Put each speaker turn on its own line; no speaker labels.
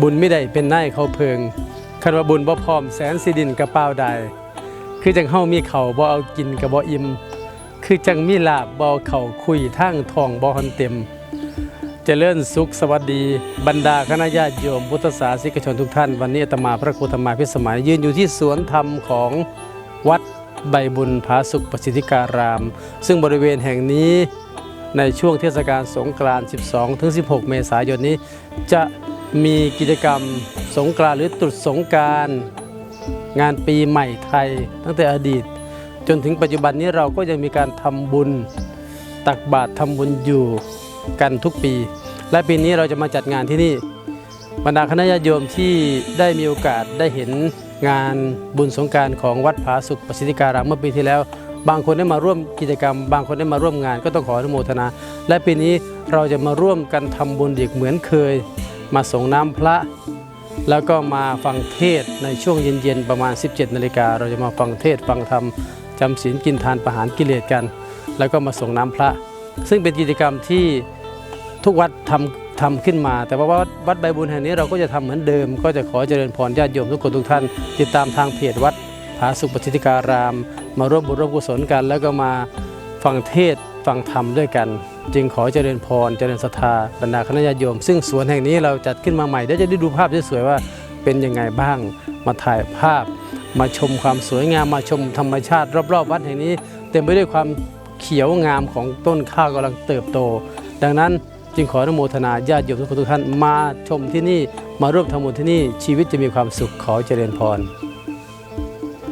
บุญไม่ได้เป็นนายเขาเพิงคันว่าบุญบ่พร้อมแสนสิดินกระเป๋าใดคือจังเฮามีเขาบ่เอากินกับบ่อิ่มคือจังมีลาบบ่เอาเขาคุยทางทองบ่ทันเต็มจเจริญสุขสวัสดี บรรดาคณะญาติโยมพุทธศาสนิกชนทุกท่าน วันนี้อาตมาพระครูธรรมาพิสมัย ยืนอยู่ที่สวนธรรมของวัดใบบุญผาสุขประสิทธิการาม ซึ่งบริเวณแห่งนี้ ในช่วงเทศกาลสงกรานต์ 12 ถึง 16 เมษายนนี้ จะมีกิจกรรมสงกรานต์หรือตรุษสงการงานปีใหม่ไทย ตั้งแต่อดีต จนถึงปัจจุบันนี้เราก็ยังมีการทำบุญตักบาตรทำบุญอยู่กันทุกปี และปีนี้เราจะมาจัดงานที่นี่บรรดาคณะญาติโยมที่ได้มีโอกาสได้เห็นงานบุญสงการของวัดผาสุขประสิทธิการามเมื่อปีที่แล้ว บางคนได้มาร่วมกิจกรรม บางคนได้มาร่วมงาน ก็ต้องขออนุโมทนา และปีนี้เราจะมาร่วมกันทำบุญอีกเหมือนเคย มาส่งน้ำพระ แล้วก็มาฟังเทศในช่วงเย็นๆประมาณ 17นาฬิกาเราจะมาฟังเทศฟังธรรมจำศีลกินทานประหารกิเลสกัน แล้วก็มาส่งน้ำพระ ซึ่งเป็นกิจกรรมที่ทุกวัดทำทำขึ้นมา แต่ว่าวัดวัดใบบุญแห่งนี้เราก็จะทำเหมือนเดิม ก็จะขอเจริญพรญาติโยมทุกคนทุกท่าน ติดตามทางเพจวัดาสุขปฏิทิการาม มาร่วมบุญร่วมกุศลกัน แล้วก็มาฟังเทศฟังธรรมด้วยกัน จึงขอเจริญพรเจริญศรัทธาบรรดาคณะญาติโยม ซึ่งสวนแห่งนี้เราจัดขึ้นมาใหม่เดี๋ยวจะได้ดูภาพสวยๆว่าเป็นยังไงบ้างมาถ่ายภาพ มาชมความสวยงามมาชมธรรมชาติ รอบๆ วัดแห่งนี้ เต็มไปด้วยความเขียวงามของต้นข้าวกำลังเติบโต ดังนั้นจึงขออนุโมทนาญาติโยมทุกคนทุกท่านมาชมที่นี่มาร่วมทำบุญที่นี่ชีวิตจะมีความสุขขอเจริญพร